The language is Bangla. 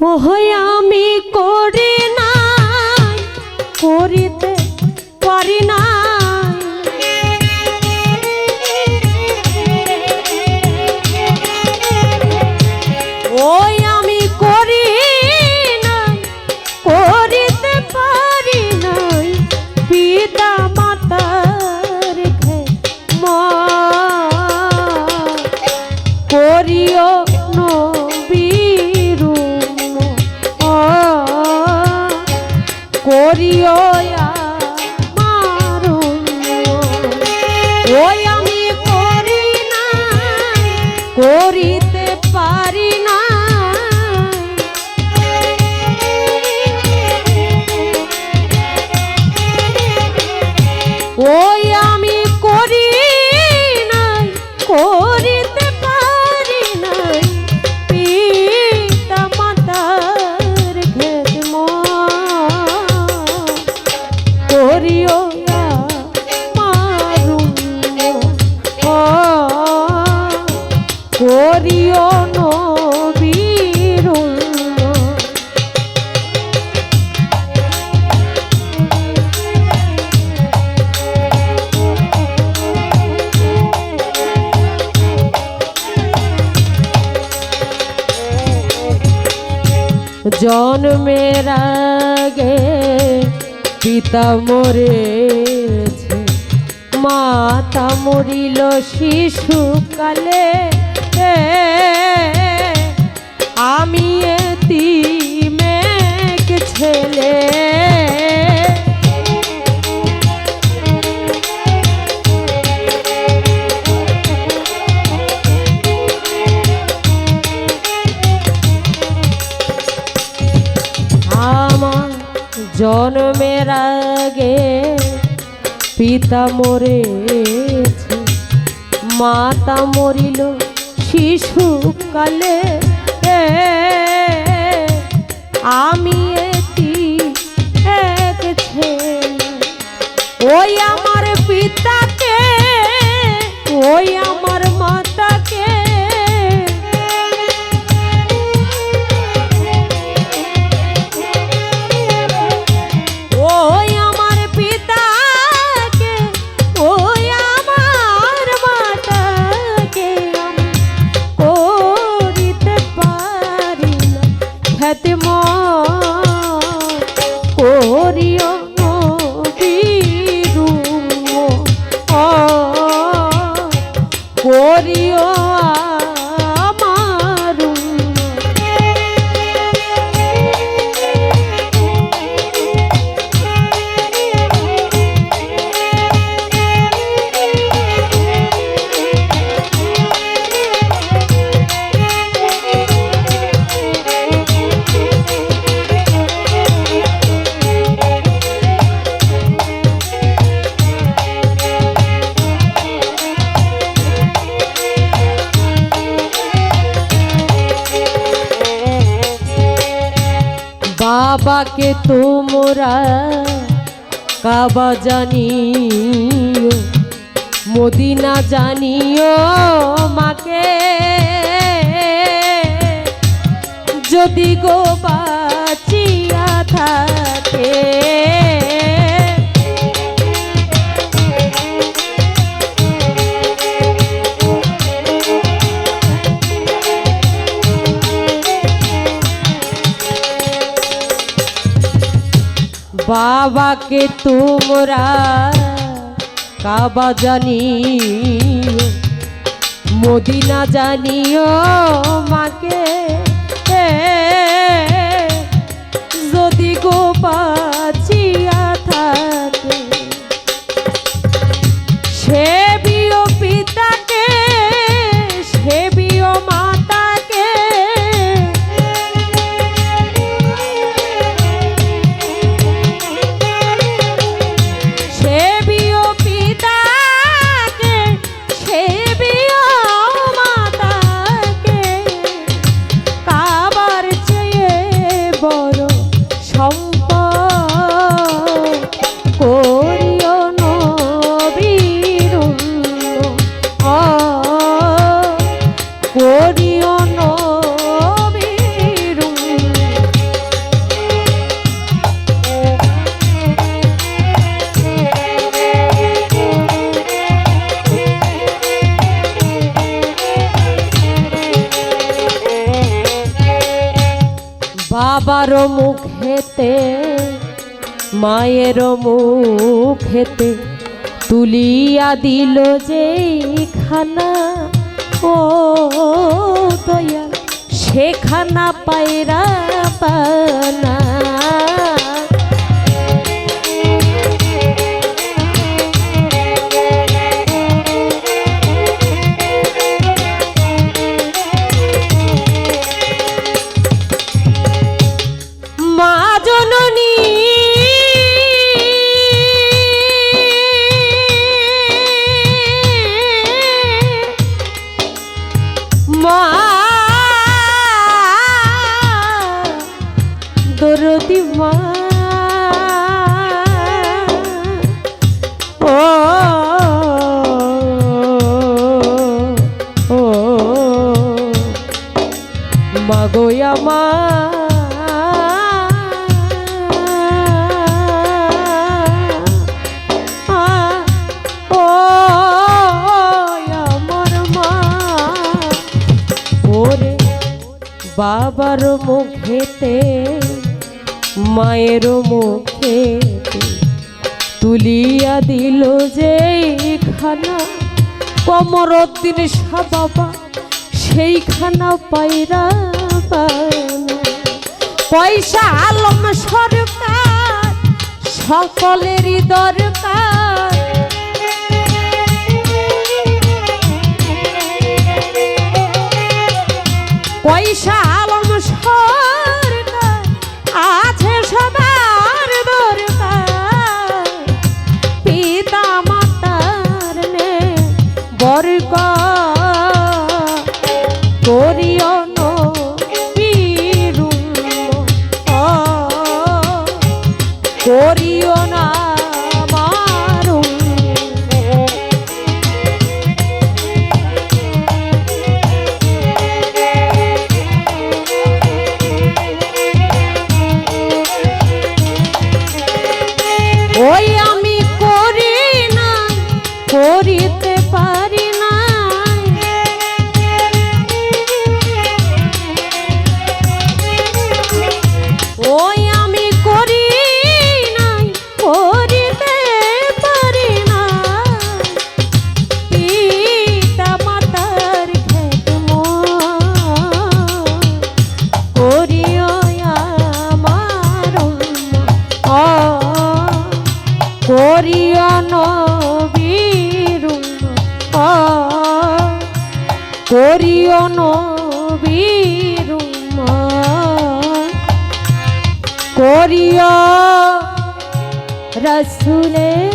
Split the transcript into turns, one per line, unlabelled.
ওহ আমি করিও মারুন ওই আমি করি না করিতে পারি না ওই জন্মের আগে পিতা মরেছে। মাতা মরিল শিশুকালে। আমি জন্মের আগে পিতা মরেছে মাতা মরিল শিশুকালে। আমি এটি বাবাকে তোমরা কাবা জানিও মদিনা জানিও মাকে। যদি গো বাঁচিয়া থাকে বাবাকে তোমরা কাবা জানিও মদিনা জানিও মাকে। যদি গো বাবার মুখেতে মায়ের মুখেতে তুলিয়া দিল যে খানা ও দয়া সেখানা পায়রা বাবার মুখেতে, মায়ের মুখে তুলিয়া দিল যে খানা কমরদ্দিন শাহ বাবা সেইখানা পায়রা পয়সা আলম সরকার, সকলেরই দরকার। পয়সা আলম সরকার আছে সবার দরকার। পিতা মাতার নে বর্গ করিও করিও না ওই আমি করিও রসুলের